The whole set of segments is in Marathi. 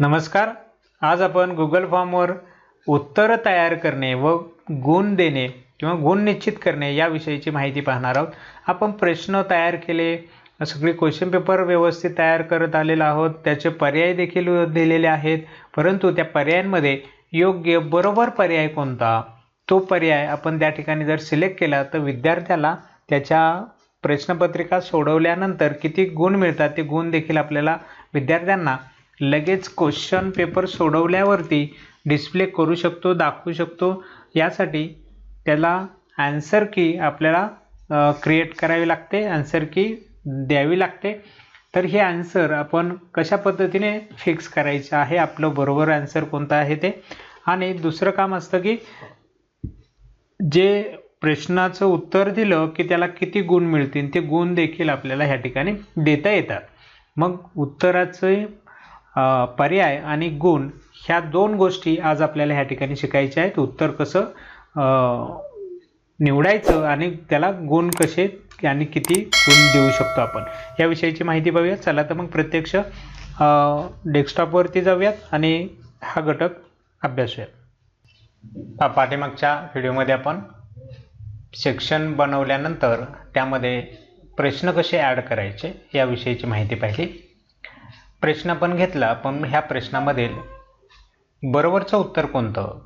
नमस्कार. आज आपण गुगल फॉर्मवर उत्तरं तयार करणे व गुण देणे किंवा गुण निश्चित करणे याविषयीची माहिती पाहणार आहोत. आपण प्रश्न तयार केले सगळे क्वेश्चन पेपर व्यवस्थित तयार करत आलेलो आहोत. त्याचे पर्याय देखील दिलेले आहेत. परंतु त्या पर्यायांमध्ये योग्य बरोबर पर्याय कोणता? तो पर्याय आपण त्या ठिकाणी जर सिलेक्ट केला तर विद्यार्थ्याला त्याच्या प्रश्नपत्रिका सोडवल्यानंतर किती गुण मिळतात ते गुण देखील आपल्याला विद्यार्थ्यांना लगेच क्वेश्चन पेपर सोडवल्यावरती डिस्प्ले करू शकतो दाखवू शकतो. यासाठी त्याला ॲन्सर की आपल्याला क्रिएट करावी लागते ॲन्सर की द्यावी लागते. तर हे ॲन्सर आपण कशा पद्धतीने फिक्स करायचं आहे? आपलं बरोबर ॲन्सर कोणतं आहे ते? आणि दुसरं काम असतं की जे प्रश्नाचं उत्तर दिलं की त्याला किती गुण मिळतील ते गुण देखील आपल्याला ह्या ठिकाणी देता येतात. मग उत्तराचे पर्याय आणि गुण ह्या दोन गोष्टी आज आपल्याला ह्या ठिकाणी शिकायच्या आहेत. उत्तर कसं निवडायचं आणि त्याला गुण कसे आणि किती गुण देऊ शकतो आपण. याविषयीची माहिती पाहूया चला तर मग प्रत्यक्ष डेस्कटॉपवरती जाऊयात आणि हा घटक अभ्यासूयात पाठीमागच्या व्हिडिओमध्ये आपण सेक्शन बनवल्यानंतर त्यामध्ये प्रश्न कसे ॲड करायचे याविषयीची माहिती पाहिली. प्रश्न पण घेतला पण ह्या प्रश्नामधील बरोबरचं उत्तर कोणतं?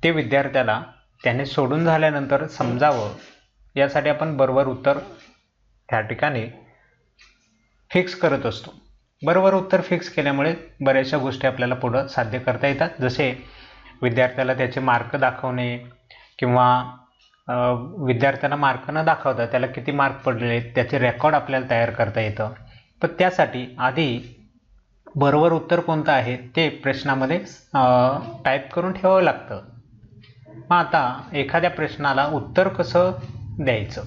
ते विद्यार्थ्याला त्याने सोडून झाल्यानंतर समजावं. यासाठी आपण बरोबर उत्तर ह्या ठिकाणी फिक्स करत असतो. बरोबर उत्तर फिक्स केल्यामुळे बऱ्याचशा गोष्टी आपल्याला पुढं साध्य करता येतात. जसे विद्यार्थ्याला त्याचे मार्क दाखवणे किंवा विद्यार्थ्यांना मार्क न दाखवता त्याला किती मार्क पडले त्याचे रेकॉर्ड आपल्याला तयार करता येतं. पण त्यासाठी आधी बरोबर उत्तर कोणतं आहे ते प्रश्नामध्ये टाईप करून ठेवावं लागतं. मग आता एखाद्या प्रश्नाला उत्तर कसं द्यायचं?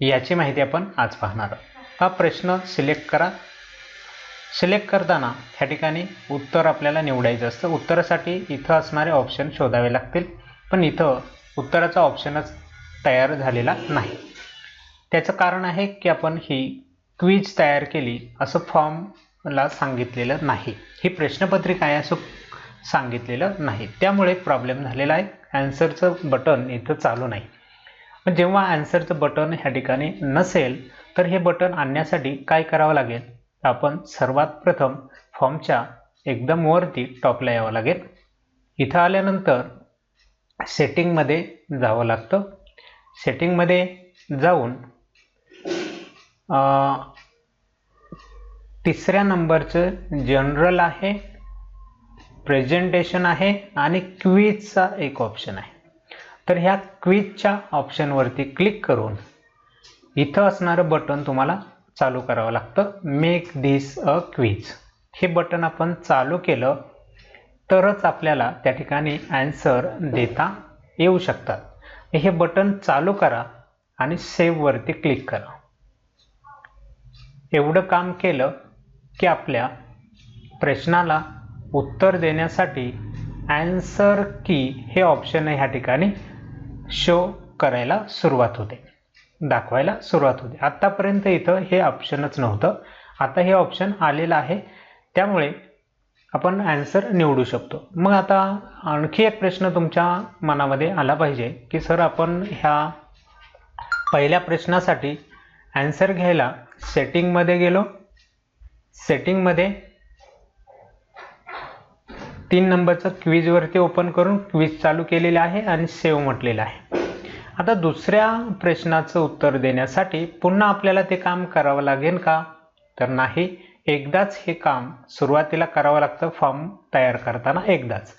याची माहिती आपण आज पाहणार आहोत. हा प्रश्न सिलेक्ट करा. सिलेक्ट करताना ह्या ठिकाणी उत्तर आपल्याला निवडायचं असतं. उत्तरासाठी इथं असणारे ऑप्शन शोधावे लागतील पण इथं उत्तराचा ऑप्शनच तयार झालेला नाही. त्याचं कारण आहे की आपण ही क्विज तयार केली असं फॉर्मला सांगितलेलं नाही. ही प्रश्नपत्रिका आहे असं सांगितलेलं नाही. त्यामुळे प्रॉब्लेम झालेला आहे. ॲन्सरचं बटन इथं चालू नाही. पण जेव्हा ॲन्सरचं बटन ह्या ठिकाणी नसेल तर हे बटन आणण्यासाठी काय करावं लागेल? आपण सर्वात प्रथम फॉर्मच्या एकदम वरती टॉपला यावं लागेल. इथं आल्यानंतर सेटिंगमध्ये जावं लागतं. सेटिंगमध्ये जाऊन तिसऱ्या नंबरचं जनरल आहे प्रेझेंटेशन आहे आणि क्विजचा एक ऑप्शन आहे. तर ह्या क्विजच्या ऑप्शनवरती क्लिक करून इथं असणारं बटन तुम्हाला चालू करावं लागतं. Make this a quiz. हे बटन आपण चालू केलं तरच आपल्याला त्या ठिकाणी ॲन्सर देता येऊ शकतात. हे बटन चालू करा आणि सेव्हवरती क्लिक करा. एवढं काम केलं की आपल्या प्रश्नाला उत्तर देण्यासाठी ॲन्सर की हे ऑप्शन ह्या ठिकाणी शो करायला सुरुवात होते. दाखवायला सुरुवात होते. आत्तापर्यंत इथं हे ऑप्शनच नव्हतं. आता हे ऑप्शन आलेलं आहे. त्यामुळे आपण ॲन्सर निवडू शकतो. मग आता आणखी एक प्रश्न तुमच्या मनामध्ये आला पाहिजे की सर आपण ह्या पहिल्या प्रश्नासाठी ॲन्सर घ्यायला सेटिंगमध्ये गेलो. सेटिंगमध्ये तीन नंबरचं क्विजवरती ओपन करून क्विज चालू केलेलं आहे आणि सेव्ह म्हटलेलं आहे. आता दुसऱ्या प्रश्नाचं उत्तर देण्यासाठी पुन्हा आपल्याला ते काम करावं लागेल का? तर नाही एकदाच हे काम सुरुवातीला करावं लागतं फॉर्म तयार करताना एकदाच.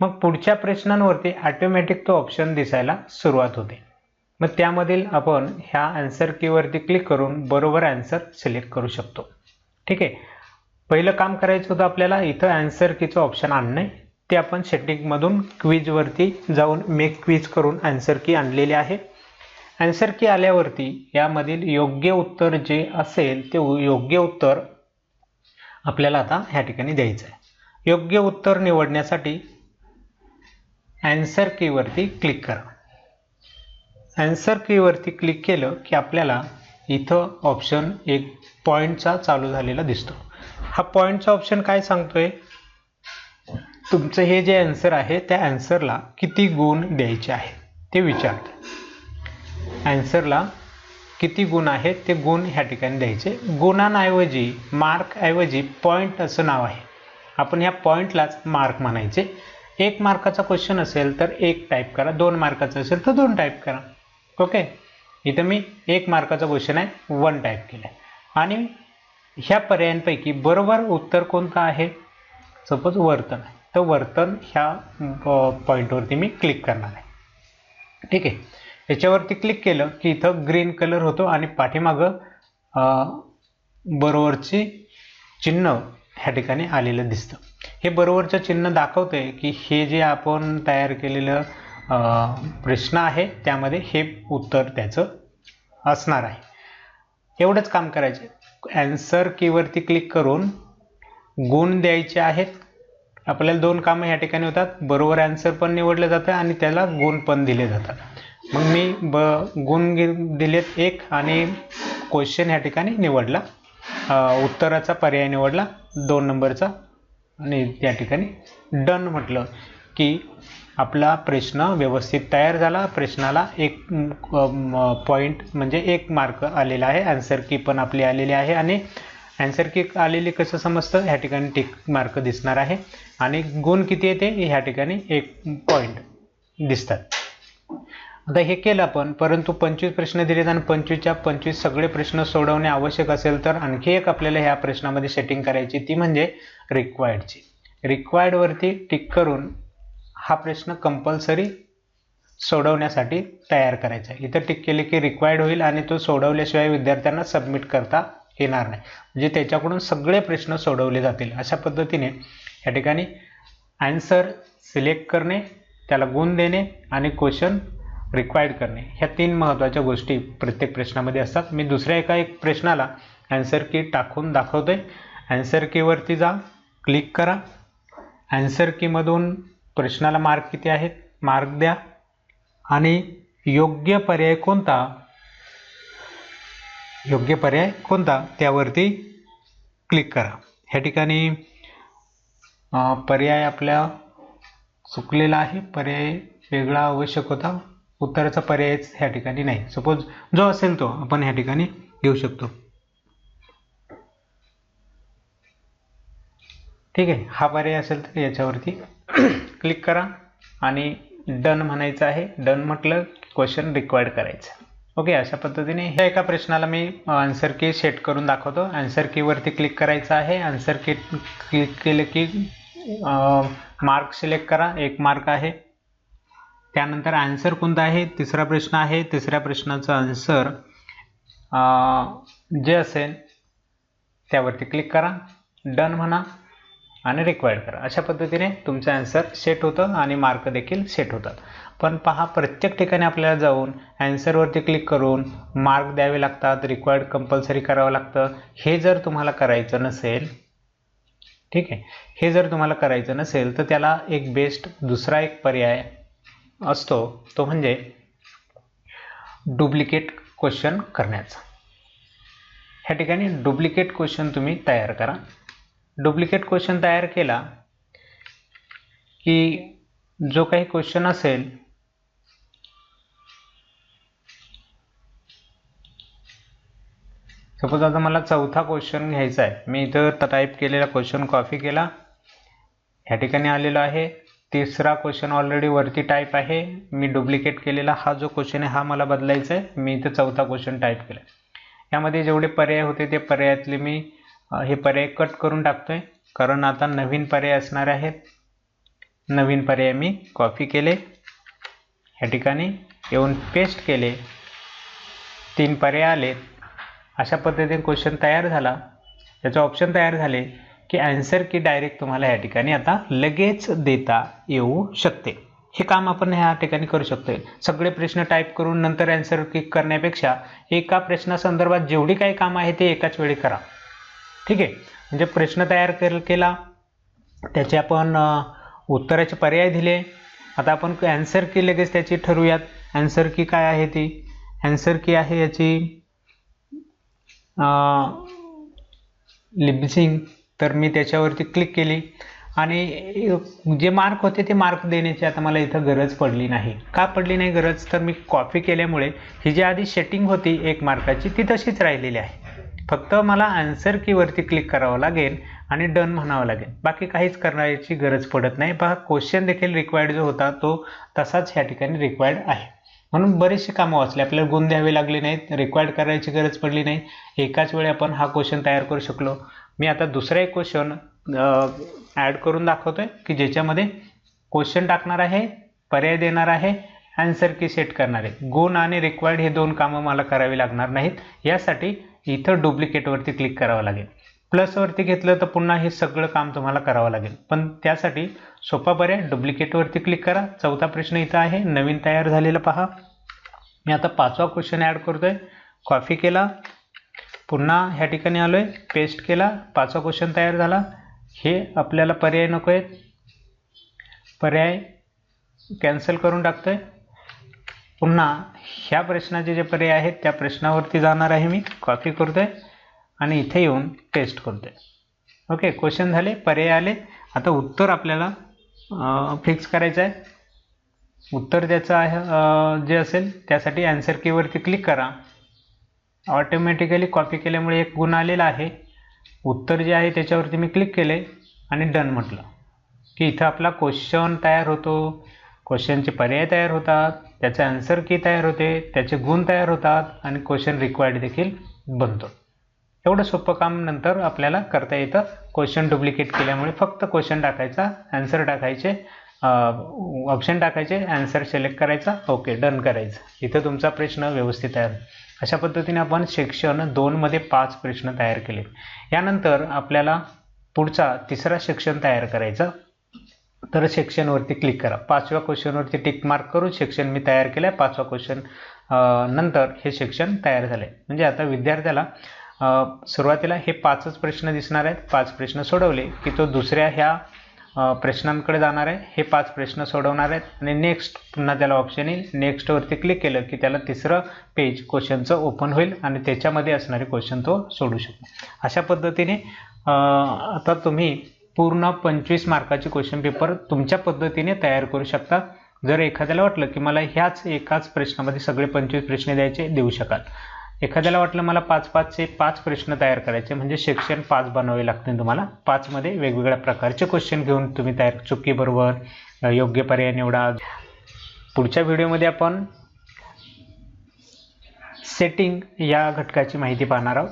मग पुढच्या प्रश्नांवरती ॲटोमॅटिक तो ऑप्शन दिसायला सुरुवात होते. मग त्यामधील आपण ह्या आन्सर कीवरती क्लिक करून बरोबर ॲन्सर सिलेक्ट करू शकतो. ठीक आहे? पहिलं काम करायचं होतं आपल्याला इथं आन्सर कीचं ऑप्शन आणणे ते आपण सेटिंगमधून क्विजवरती जाऊन मेक क्विज करून आन्सर की आणलेली आहे. ॲन्सर की आल्यावरती यामधील योग्य उत्तर जे असेल ते योग्य उत्तर आपल्याला आता ह्या ठिकाणी द्यायचं आहे. योग्य उत्तर निवडण्यासाठी आन्सर कीवरती क्लिक करा. ॲन्सर कीवरती क्लिक केलं की आपल्याला इथं ऑप्शन एक पॉईंटचा चालू झालेला दिसतो. हा पॉईंटचा ऑप्शन काय सांगतोय? तुमचं हे जे आन्सर आहे त्या ॲन्सरला किती गुण द्यायचे आहे? ते विचारते. ॲन्सरला किती गुण आहेत ते गुण ह्या ठिकाणी द्यायचे. गुणांऐवजी मार्कऐवजी पॉईंट असं नाव आहे. आपण ह्या पॉईंटलाच मार्क म्हणायचे. एक मार्काचा क्वेश्चन असेल तर एक टाईप करा दोन मार्काचा असेल तर दोन टाईप करा. ओके इथं मी एक मार्काचा क्वेश्चन आहे वन टाईप केलं आहे आणि ह्या पर्यायांपैकी बरोबर उत्तर कोणतं आहे? सपोज वर्तन आहे. तर वर्तन ह्या पॉईंटवरती मी क्लिक करणार आहे. ठीक आहे? याच्यावरती क्लिक केलं की इथं ग्रीन कलर होतो आणि पाठीमागं बरोबरची चिन्ह ह्या ठिकाणी आलेलं दिसतं. हे बरोबरचं चिन्ह दाखवतंय की हे जे आपण तयार केलेलं प्रश्न आहे त्यामध्ये हे उत्तर त्याचं असणार आहे. एवढंच काम करायचे. ॲन्सर कीवरती क्लिक करून गुण द्यायचे आहेत. आपल्याला दोन कामं ह्या ठिकाणी होतात. बरोबर ॲन्सर पण निवडलं जातं आणि त्याला गुण पण दिले जातात. मग मी ब गुण दिलेत एक आणि क्वेश्चन ह्या ठिकाणी निवडला. उत्तराचा पर्याय निवडला. दोन नंबरचा आणि त्या ठिकाणी डन म्हटलं. की आपला प्रश्न व्यवस्थित तयार झाला प्रश्नाला एक पॉईंट म्हणजे एक मार्क आलेला आहे आन्सर की पण आपली आलेली आहे आणि आन्सर की आलेली कसं समजतं? ह्या ठिकाणी टिक मार्क दिसणार आहे आणि गुण किती येते? ह्या ठिकाणी एक पॉईंट दिसतात. आता हे केलं आपण परंतु पंचवीस प्रश्न दिलेत आणि पंचवीसच्या पंचवीस सगळे प्रश्न सोडवणे आवश्यक असेल तर आणखी एक आपल्याला ह्या प्रश्नामध्ये सेटिंग करायची ती म्हणजे रिक्वायर्डची रिक्वायर्डवरती टिक करून हा प्रश्न कंपल्सरी सोडवण्यासाठी तयार करायचा आहे. इथं टिक केले की रिक्वायर्ड होईल आणि तो सोडवल्याशिवाय विद्यार्थ्यांना सबमिट करता येणार नाही. म्हणजे त्याच्याकडून सगळे प्रश्न सोडवले जातील. अशा पद्धतीने या ठिकाणी ॲन्सर सिलेक्ट करणे त्याला गुण देणे आणि क्वेश्चन रिक्वायर्ड करणे. ह्या तीन महत्त्वाच्या गोष्टी प्रत्येक प्रश्नामध्ये असतात. मी दुसऱ्या एका एक प्रश्नाला ॲन्सर की टाकून दाखवतोय. ॲन्सर कीवरती जा क्लिक करा. ॲन्सर कीमधून प्रश्नाला मार्क किती आहेत? मार्क द्या. आणि योग्य पर्याय कोणता? योग्य पर्याय कोणता? त्यावरती क्लिक करा. ह्या ठिकाणी पर्याय आपल्या चुकलेला आहे. पर्याय वेगळा आवश्यक होता. उत्तराचा पर्यायच ह्या ठिकाणी नाही. सपोज जो असेल तो आपण ह्या ठिकाणी घेऊ शकतो. ठीक आहे. हा पर्याय असेल तर याच्यावरती क्लिक करा आणि डन म्हणायचं आहे. डन म्हटलं क्वेश्चन रिक्वायर्ड करायचं. ओके अशा पद्धतीने ह्या एका प्रश्नाला मी आन्सर की सेट करून दाखवतो. आन्सर कीवरती क्लिक करायचं आहे. आन्सर की क्लिक केलं की मार्क सिलेक्ट करा. एक मार्क आहे. त्यानंतर आन्सर कोणता आहे? तिसरा प्रश्न आहे. तिसऱ्या प्रश्नाचा आन्सर जे असेल त्यावरती क्लिक करा. डन म्हणा. आणि रिक्वायर्ड करा. अशा पद्धतीने तुमचं आन्सर सेट होतं आणि मार्क देखील सेट होतात. पण पहा प्रत्येक ठिकाणी आपल्याला जाऊन ॲन्सरवरती क्लिक करून मार्क द्यावे लागतात रिक्वायर्ड कंपल्सरी करावं लागतं. हे जर तुम्हाला करायचं नसेल ठीक आहे. हे जर तुम्हाला करायचं नसेल तर त्याला एक बेस्ट दुसरा एक पर्याय असतो. तो म्हणजे डुप्लिकेट क्वेश्चन करण्याचा. ह्या ठिकाणी डुप्लिकेट क्वेश्चन तुम्ही तयार करा. डुप्लिकेट क्वेश्चन तयार केला की जो काही क्वेश्चन असेल सपोज आता मला चौथा क्वेश्चन घ्यायचा आहे. मी इथं टाईप केलेला क्वेश्चन कॉपी केला. ह्या ठिकाणी आलेलो आहे. तिसरा क्वेश्चन ऑलरेडी वरती टाईप आहे. मी डुप्लिकेट केलेला हा जो क्वेश्चन आहे हा मला बदलायचा आहे. मी इथं चौथा क्वेश्चन टाईप केला यामध्ये जेवढे पर्याय होते ते पर्यायातले मी हे पर्याय कट करून टाकतोय. कारण आता नवीन पर्याय असणार आहेत. नवीन पर्याय मी कॉपी केले. ह्या ठिकाणी येऊन पेस्ट केले. तीन पर्याय आले. अशा पद्धतीने क्वेश्चन तयार झाला. त्याचं ऑप्शन तयार झाले की ॲन्सर की डायरेक्ट तुम्हाला या ठिकाणी आता लगेच देता येऊ शकते. हे काम आपण ह्या ठिकाणी करू शकतो. सगळे प्रश्न टाईप करून नंतर ॲन्सर क्लिक करण्यापेक्षा एका प्रश्नासंदर्भात जेवढी काही कामं आहे ते एकाच वेळी करा. ठीक आहे. म्हणजे प्रश्न तयार केल केला. त्याचे आपण उत्तराचे पर्याय दिले. आता आपण ॲन्सर की लगेच त्याची ठरवूयात. ॲन्सर की काय आहे ती? ॲन्सर की आहे याची लिबसिंग तर मी त्याच्यावरती क्लिक केली. आणि जे मार्क होते ते मार्क देण्याची आता मला इथं गरज पडली नाही. का पडली नाही गरज? तर मी कॉपी केल्यामुळे ही जी आधी सेटिंग होती एक मार्काची ती तशीच राहिलेली आहे. फक्त मला आन्सर कीवरती क्लिक करावं लागेल आणि डन म्हणावं लागेल. बाकी काहीच करण्याची गरज पडत नाही. पहा क्वेश्चन देखील रिक्वायर्ड जो होता तो तसाच ह्या ठिकाणी रिक्वायर्ड आहे. म्हणून बरेचसे कामं वाचले. आपल्याला गुण द्यावे लागले नाहीत. रिक्वायर्ड करायची गरज पडली नाही. एकाच वेळी आपण हा क्वेश्चन तयार करू शकलो. मी आता दुसरा एक क्वेश्चन ॲड करून दाखवतो आहे की ज्याच्यामध्ये क्वेश्चन टाकणार आहे पर्याय देणार आहे आन्सर की सेट करणार आहे. गुण आणि रिक्वायर्ड हे दोन कामं मला करावी लागणार नाहीत. यासाठी इथं डुप्लिकेटवरती क्लिक करावं लागेल. प्लसवरती घेतलं तर पुन्हा हे सगळं काम तुम्हाला करावं लागेल. पण त्यासाठी सोपा पर्याय डुप्लिकेटवरती क्लिक करा. चौथा प्रश्न इथं आहे नवीन तयार झालेला पहा. मी आता पाचवा क्वेश्चन ॲड करतोय. कॉफी केला. पुन्हा ह्या ठिकाणी आलो आहे पेस्ट केला. पाचवा क्वेश्चन तयार झाला. हे आपल्याला पर्याय नको आहेत पर्याय कॅन्सल करून टाकतोय. पुन्हा ह्या प्रश्नाचे जे पर्याय आहेत त्या प्रश्नावरती जाणार आहे मी. कॉपी करतो आहे आणि इथे येऊन टेस्ट करतो आहे ओके क्वेश्चन झाले पर्याय आले. आता उत्तर आपल्याला फिक्स करायचं आहे. उत्तर त्याचं आहे जे असेल त्यासाठी ॲन्सर कीवरती क्लिक करा. ऑटोमॅटिकली कॉपी केल्यामुळे एक गुण आलेला आहे. उत्तर जे आहे त्याच्यावरती मी क्लिक केले आणि डन म्हटलं. की इथं आपला क्वेश्चन तयार होतो. क्वेश्चनचे पर्याय तयार होतात त्याचे आन्सर की तयार होते त्याचे गुण तयार होतात आणि क्वेश्चन रिक्वायर्ड देखील बनतो. एवढं सोपं काम नंतर आपल्याला करता येतं. क्वेश्चन डुप्लिकेट केल्यामुळे फक्त क्वेश्चन टाकायचा आन्सर टाकायचे ऑप्शन टाकायचे आन्सर सिलेक्ट करायचा ओके डन करायचं. इथं तुमचा प्रश्न व्यवस्थित तयार अशा पद्धतीने आपण सेक्शन दोनमध्ये पाच प्रश्न तयार केले यानंतर आपल्याला पुढचा तिसरा सेक्शन तयार करायचा. तर सेक्शनवरती क्लिक करा. पाचव्या क्वेश्चनवरती टिक मार्क करून सेक्शन मी तयार केलं आहे पाचवा क्वेश्चन नंतर हे सेक्शन तयार झालं आहे म्हणजे आता विद्यार्थ्याला सुरुवातीला हे पाचच प्रश्न दिसणार आहेत. पाच प्रश्न सोडवले की तो दुसऱ्या ह्या प्रश्नांकडे जाणार आहे. हे पाच प्रश्न सोडवणार आहेत. आणि नेक्स्ट पुन्हा त्याला ऑप्शन येईल. नेक्स्टवरती क्लिक केलं की त्याला तिसरं पेज क्वेश्चनचं ओपन होईल आणि त्याच्यामध्ये असणारे क्वेश्चन तो सोडू शकतो. अशा पद्धतीने आता तुम्ही पूर्ण पंचवीस मार्काचे क्वेश्चन पेपर तुमच्या पद्धतीने तयार करू शकता. जर एखाद्याला वाटलं की मला ह्याच एकाच प्रश्नामध्ये सगळे पंचवीस प्रश्न द्यायचे देऊ शकाल. एखाद्याला वाटलं मला पाच पाचचे पाच प्रश्न तयार करायचे म्हणजे सेक्शन पाच बनवावे लागतील तुम्हाला. पाचमध्ये वेगवेगळ्या प्रकारचे क्वेश्चन घेऊन तुम्ही तयार चुकीबरोबर योग्य पर्याय निवडा. पुढच्या व्हिडिओमध्ये आपण सेटिंग या घटकाची माहिती पाहणार आहोत.